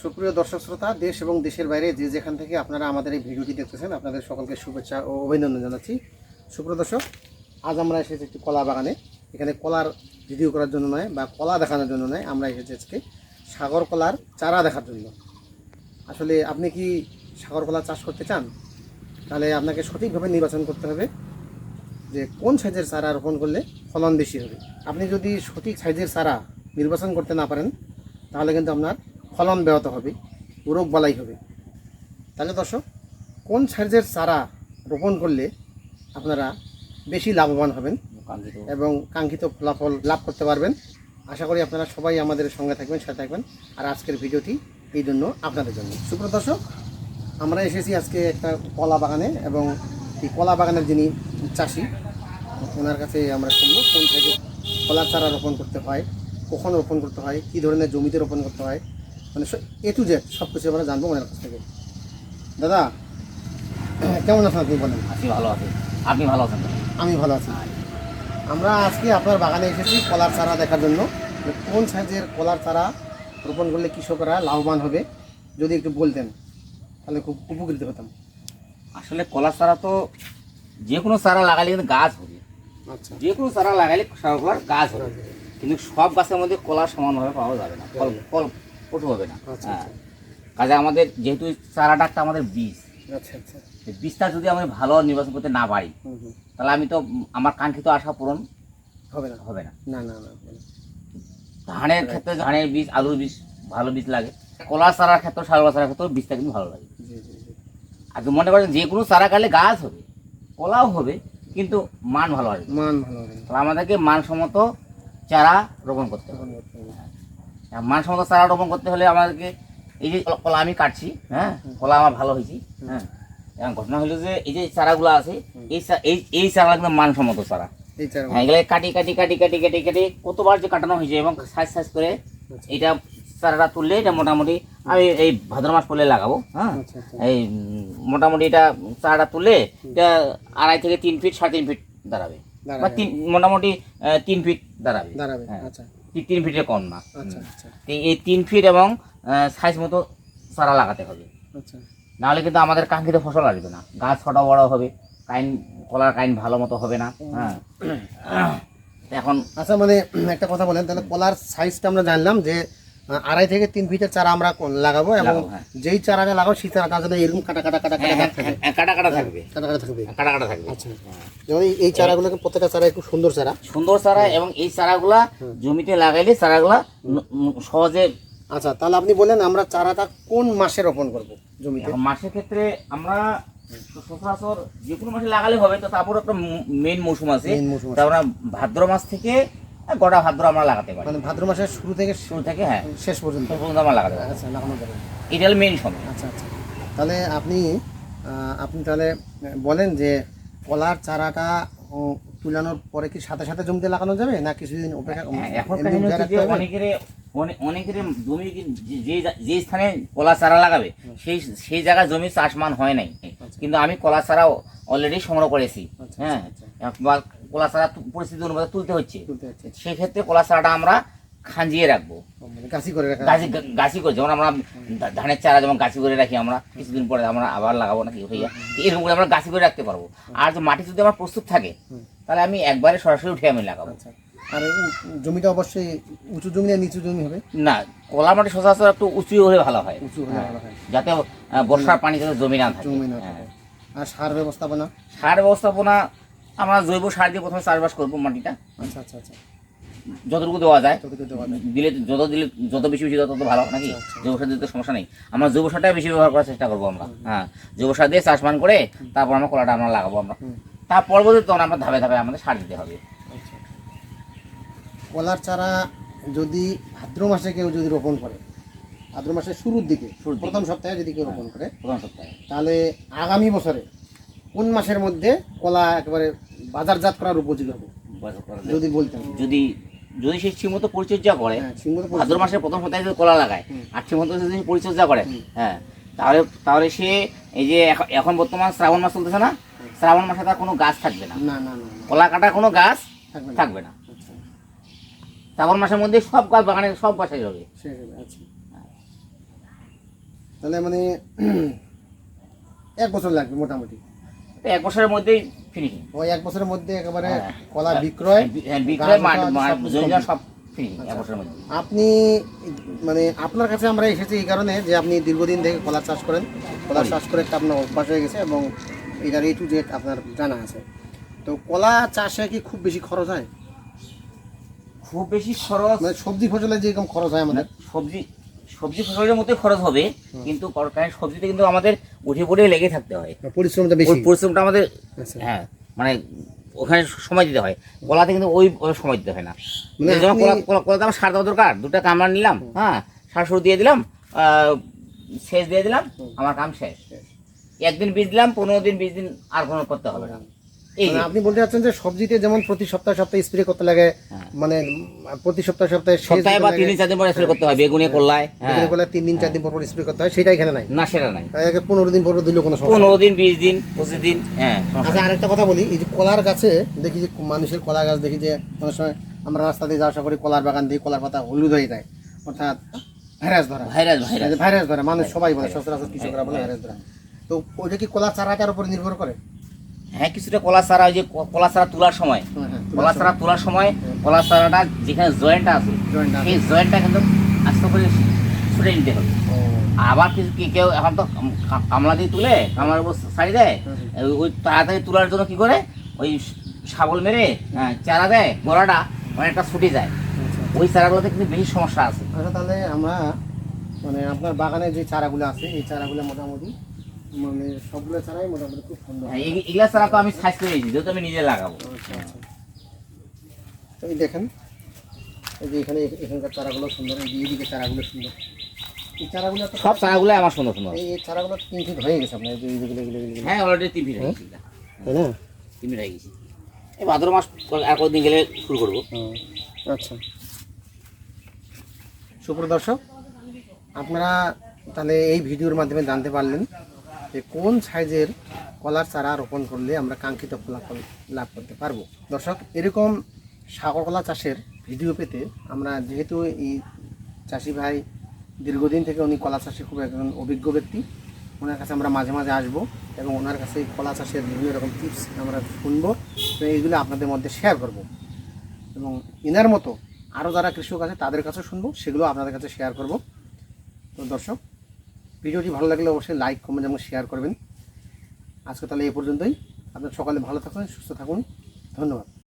সুপ্রিয় দর্শক শ্রোতা, দেশ এবং দেশের বাইরে যে যেখান থেকে আপনারা আমাদের এই ভিডিওটি দেখতেছেন, আপনাদের সকলকে শুভেচ্ছা ও অভিনন্দন জানাচ্ছি। সুপ্রিয় দর্শক, আজ আমরা এসেছি একটি কলা বাগানে। এখানে কলার ভিডিও করার জন্য নয় বা কলা দেখানোর জন্য নয়, আমরা এসেছি আজকে সাগর কলার চারা দেখার জন্য। আসলে আপনি কি সাগর কলা চাষ করতে চান? তাহলে আপনাকে সঠিকভাবে নির্বাচন করতে হবে যে কোন সাইজের চারা রোপণ করলে ফলন বেশি হবে। আপনি যদি সঠিক সাইজের চারা নির্বাচন করতে না পারেন, তাহলে কিন্তু আপনার ফলন ব্যাহত হবে রোগ বালাই হবে। তাহলে দর্শক, কোন সাইজের চারা রোপণ করলে আপনারা বেশি লাভবান হবেন এবং কাঙ্ক্ষিত ফলাফল লাভ করতে পারবেন? আশা করি আপনারা সবাই আমাদের সঙ্গে থাকবেন, সাথে থাকবেন। আর আজকের ভিডিওটি এই জন্য আপনাদের জন্য। সুপ্রিয় দর্শক, আমরা এসেছি আজকে একটা কলা বাগানে এবং এই কলা বাগানের যিনি চাষি, ওনার কাছে আমরা শুনব কোন সাইজে কলার চারা রোপণ করতে হয়, কখন রোপণ করতে হয়, কী ধরনের জমিতে রোপণ করতে হয় মানে এ টু জেড সব কিছু আমরা জানব ওনার কাছ থেকে। দাদা কেমন আছেন আপনি বলেন? আছি ভালো আছি। আপনি ভালো আছেন? আমি ভালো আছি। আমরা আজকে আপনার বাগানে এসেছি কলার চারা দেখার জন্য। কোন সাইজের কলার চারা রোপণ করলে কৃষকরা লাভবান হবে যদি একটু বলতেন তাহলে খুব উপকৃত হতাম। আসলে কলার চারা তো যে কোনো চারা লাগালে কিন্তু গাছ হবে। আচ্ছা। যে কোনো চারা লাগালে কলার গাছ হবে। কিন্তু সব গাছের মধ্যে কলা সমানভাবে পাওয়া যাবে না। ফল ফল কঠোর হবে না। আচ্ছা, হ্যাঁ। কাজে আমাদের যেহেতু চারাটা একটা আমাদের বীজ আচ্ছা আচ্ছা। বীজটা যদি আমি ভালো নির্বাচন করতে না পারি। তাহলে আমি তো আমার কাঙ্ক্ষিত আশা পূরণ হবে না। হবে না। না না। ধানের ক্ষেত্রে ধানের বীজ আলুর বীজ ভালো বীজ লাগে। কলা চারার ক্ষেত্রে সারবা চারার ক্ষেত্রে বীজটা কিন্তু ভালো লাগে। আর মনে করেন যে কোনো চারা কাটলে গাছ হবে কলাও হবে কিন্তু মান ভালো আসবে। মান ভালো হবে তাহলে আমাদেরকে মানসম্মত চারা রোপণ করতে হবে। মানসম্মত চারা রোপণ করতে হলে আমাদেরকে এই যে কলা আমি কাটছি হ্যাঁ কলা আমার ভালো হয়েছি হ্যাঁ। এখন ঘটনা হলো যে এই যে চারাগুলো আছে এই এই এই চারা কিন্তু মানসম্মত চারা। চারা। হ্যাঁ এগুলো কাটি কাটি কাটি কাটি কাটি কাটি কতবার যে কাটানো হয়েছে এবং সাইজ সাইজ করে এটা চারাটা তুললে এটা মোটামুটি আমি এই ভাদ্র মাস পড়লে লাগাবো হ্যাঁ। আচ্ছা আচ্ছা। এই মোটামুটি এটা চারাটা তুললে এটা আড়াই থেকে তিন ফিট সাড়ে তিন ফিট দাঁড়াবে। বা তিন মোটামুটি তিন ফিট দাঁড়াবে। দাঁড়াবে হ্যাঁ। আচ্ছা। তিন- ফিটের কম না। আচ্ছা আচ্ছা। এই তিন ফিট এবং সাইজ মতো চারা লাগাতে হবে। আচ্ছা। নাহলে কিন্তু আমাদের কাঙ্ক্ষিত ফসল আসবে না। গাছ ছোট বড় হবে কাইন কলার কাইন ভালো মতো হবে না। হ্যাঁ। এখন আচ্ছা মানে একটা কথা বলেন তাহলে কলার সাইজটা আমরা জানলাম যে আড়াই থেকে তিন ফিটের চারা আমরা লাগাবো এবং হ্যাঁ। যেই চারাটা লাগাবো সেই চারাটা যেন এরকম কাটা কাটা কাটা কাটা থাকে হ্যাঁ, কাটা কাটা থাকবে। কাটা কাটা থাকবে। কাটা কাটা থাকবে। আচ্ছা। যেমন এই- চারাগুলোকে প্রত্যেকটা চারা একটু সুন্দর চারা। সুন্দর চারা এবং এই চারাগুলা জমিতে লাগাইলে চারাগুলা সহজে আচ্ছা তাহলে আপনি বলেন আমরা চারাটা কোন মাসে রোপণ করব জমিতে? মাসের ক্ষেত্রে আমরা সচরাচর যে কোনো মাসে লাগালে হবে তো তারপর একটা মেইন মৌসুম আছে। তারপর ভাদ্র মাস থেকে গোটা ভাদ্র আমরা লাগাতে পারি। মানে ভাদ্র মাসের শুরু থেকে শুরু থেকে হ্যাঁ। শেষ পর্যন্ত। পর্যন্ত আমরা লাগাতে পারি। আচ্ছা লাগানো যাবে। এটা হলো মেইন সময় আচ্ছা আচ্ছা। তাহলে আপনি আপনি তাহলে বলেন যে কলার চারাটা তুলানোর পরে কি সাথে সাথে জমিতে লাগানো যাবে না কিছুদিন অপেক্ষা হ্যাঁ, এখন? অনেকের অনেকের জমি যে- যে স্থানে কলা চারা লাগাবে সেই সেই জায়গায় জমি চাষমান হয় নাই। কিন্তু আমি কলা চারা অলরেডি সংগ্রহ করেছি। আচ্ছা, হ্যাঁ। আচ্ছা, কলা চারা পরিস্থিতি অনুপাতে তুলতে হচ্ছে। সেই কলা চারাটা আমরা খাঞ্জিয়ে রাখব। মানে গাছি করে গাছি গাছি করে যেমন আমরা ধানের চারা যেমন গাছি করে রাখি আমরা কিছুদিন পরে আমরা আবার লাগাবো নাকি হইয়া এরকম করে আমরা গাছি করে রাখতে পারব। আর যে মাটি যদি আমার প্রস্তুত থাকে তাহলে আমি একবারে সরাসরি উঠে আমি লাগাবো। আচ্ছা। আর জমিটা অবশ্যই উঁচু জমি না নিচু জমি হবে? না কলা মাটি সচরাচর একটু উঁচু হলে ভালো হয়। উঁচু হলে ভালো হয়। যাতে বর্ষার পানি যাতে জমি না থাকে। জমি না হ্যাঁ। থাকে আর সার ব্যবস্থাপনা? সার ব্যবস্থাপনা আমরা জৈব সার দিয়ে প্রথমে চাষবাস করব মাটিটা। আচ্ছা আচ্ছা আচ্ছা। যতটুকু দেওয়া যায়। দিলে যত দিলে যত বেশি বেশি তত ভালো নাকি? আচ্ছা, আচ্ছা। জৈব সার দিতে তো সমস্যা নেই। আমরা জৈব সারটাই বেশি ব্যবহার করার চেষ্টা করব আমরা। হ্যাঁ জৈব সার দিয়ে চাষমান করে তারপর আমরা কলাটা আমরা লাগাবো আমরা। তার পরবর্তীতে তখন আমরা ধাপে ধাপে আমাদের সার দিতে হবে। আচ্ছা। কলার চারা যদি ভাদ্র মাসে কেউ যদি রোপণ করে ভাদ্র মাসের শুরুর দিকে শুরুর দিকে। প্রথম সপ্তাহে যদি কেউ রোপণ করে প্রথম সপ্তাহে। তাহলে আগামী বছরে কোন মাসের মধ্যে কলা একেবারে বাজারজাত করার উপযোগী হবে। যদি বলতেন। যদি যদি সে ঠিকমতো পরিচর্যা করে হ্যাঁ। ভাদ্র মাসের প্রথম সপ্তাহে যদি কলা লাগায়। আর ঠিকমতো যদি পরিচর্যা করে হ্যাঁ তাহলে তাহলে সে এই যে এখন- বর্তমান শ্রাবণ মাস চলতেছে না? শ্রাবণ মাসে তার কোনো গাছ থাকবে না। না না না না, কলা কাটার কোনো গাছ থাকবে না। আচ্ছা। শ্রাবণ মাসের মধ্যে সব গাছ বাগানে সব শেষ হবে, আচ্ছা। তাহলে মানে এক বছর লাগবে মোটামুটি। এক বছরের মধ্যেই ফিনিশিং ওই এক বছরের মধ্যে একেবারে হ্যাঁ। কলা বিক্রয় বিক্রয় মাঠ কাটা, মাঠ সব এক বছরের মধ্যে। আপনি মানে আপনার কাছে আমরা এসেছি এই কারণে যে আপনি দীর্ঘদিন থেকে কলা চাষ করেন। কলা চাষ করে একটা আপনার অভ্যাস হয়ে গেছে এবং এটার এ টু জেড আপনার জানা আছে। তো কলা চাষে কি খুব বেশি খরচ হয়? খুব বেশি খরচ মানে সবজি ফসলে যেরকম খরচ হয় আমাদের। সবজি সবজি ফসলের মধ্যে খরচ হবে কিন্তু সবজিতে কিন্তু আমাদের উঠে পড়ে লেগে থাকতে হয়। পরিশ্রমটা বেশি। পরিশ্রমটা আমাদের আচ্ছা। হ্যাঁ মানে ওখানে সময় দিতে হয়। কলাতে কিন্তু ওই সময় দিতে হয় না। মানে যেমন কলা কলা- কলাতে আমার সার দেওয়া দরকার। দুটা কামড়া নিলাম হ্যাঁ সার সুর দিয়ে দিলাম শেষ দিয়ে দিলাম আমার কাম শেষ। একদিন বীজ দিলাম পনেরো দিন বিশ দিন আর কোনো করতে হবে না। মানে আপনি বলতে চাচ্ছেন যে সবজিতে যেমন প্রতি সপ্তাহে সপ্তাহে স্প্রে করতে লাগে হ্যাঁ। মানে প্রতি সপ্তাহে সপ্তাহে সপ্তাহে বা তিন দিন চার দিন পরে স্প্রে করতে হয় বেগুনে করলায় হ্যাঁ। বেগুনের তিন দিন চার দিন পর পর স্প্রে করতে হয় সেটা এখানে নাই। না সেটা নাই। পনেরো দিন পর দিলেও কোনো। পনেরো দিন বিশ দিন পঁচিশ দিন হ্যাঁ। আচ্ছা আরেকটা কথা বলি এই যে কলার গাছে দেখি যে মানুষের কলা গাছ দেখি যে অনেক সময় আমরা রাস্তা দিয়ে যাওয়া আসা করি কলার বাগান দিয়ে কলার পাতা হলুদ হয়ে যায় অর্থাৎ ভাইরাস ধরা। Virus virus. ভাইরাস ধরা মানুষ সবাই বলে সচরাচর কৃষকরা বলে ভাইরাস। ধরা। তো ওইটা কি কলা চারাটার উপর নির্ভর করে? হ্যাঁ কিছুটা কলা চারা ওই যে কলা চারা তোলার সময়। হ্যাঁ, হ্যাঁ, কলা চারা তোলার সময় কলা চারাটা যেখানে জয়েন্টটা আছে সেই জয়েন্টটা কিন্তু আস্তে করে ছুটে নিতে হবে। আবার কিছু কি কেউ এখন তো কাম- কামলা দিয়ে তুলে কামলার উপর সারি দেয় ওই তাড়াতাড়ি তোলার জন্য কি করে? ওই শাবল মেরে হ্যাঁ, চারা দেয় গোড়াটা অনেকটা ছুটে যায়। আচ্ছা। ওই চারাগুলোতে কিন্তু বেশি সমস্যা আছে। আচ্ছা তাহলে আমরা মানে আপনার বাগানে যে চারাগুলো আছে এই চারাগুলো মোটামুটি মানে সবগুলো চারাই মোটামুটি খুব সুন্দর। হ্যাঁ, এই- এগুলা চারা তো আমি সাইজ করে দিয়েছি যেহেতু আমি নিজে লাগাবো। আচ্ছা আচ্ছা। এই দেখেন এই যে এখানে এখানকার চারাগুলো সুন্দর এই এইদিকে চারাগুলো সুন্দর। এই চারাগুলো তো সব চারাগুলো আমার সুন্দর সুন্দর। এই এই চারাগুলো তো তিন ফিট হয়ে গেছে আপনার এই হ্যাঁ অলরেডি তিন ফিট হয়ে গেছে এগুলা। তাই না? তিন ফিট হয়ে গেছে। এই ভাদ্র মাস আর কদিন গেলে শুরু করব। আচ্ছা। সুপ্রদর্শক আপনারা তাহলে এই ভিডিওর মাধ্যমে জানতে পারলেন যে কোন সাইজের কলার চারা রোপণ করলে আমরা কাঙ্ক্ষিত ফলাফল লাভ করতে পারব? দর্শক, এরকম সাগর কলা চাষের ভিডিও পেতে আমরা যেহেতু এই চাষি ভাই দীর্ঘদিন থেকে উনি কলা চাষে খুব একজন অভিজ্ঞ ব্যক্তি, ওনার কাছে আমরা মাঝে মাঝে আসব এবং ওনার কাছে কলা চাষের বিভিন্ন রকম টিপস আমরা শুনব তো এইগুলো আপনাদের মধ্যে শেয়ার করব। এবং এনার মতো আরও যারা কৃষক আছে তাদের কাছে শুনব, সেগুলো আপনাদের কাছে শেয়ার করব। তো দর্শক ভিডিওটি ভালো লাগলে অবশ্যই লাইক কমেন্ট এবং শেয়ার করবেন। আজকে তাহলে এ পর্যন্তই। আপনার সকালে ভালো থাকুন, সুস্থ থাকুন। ধন্যবাদ।